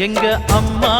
எங்க அம்மா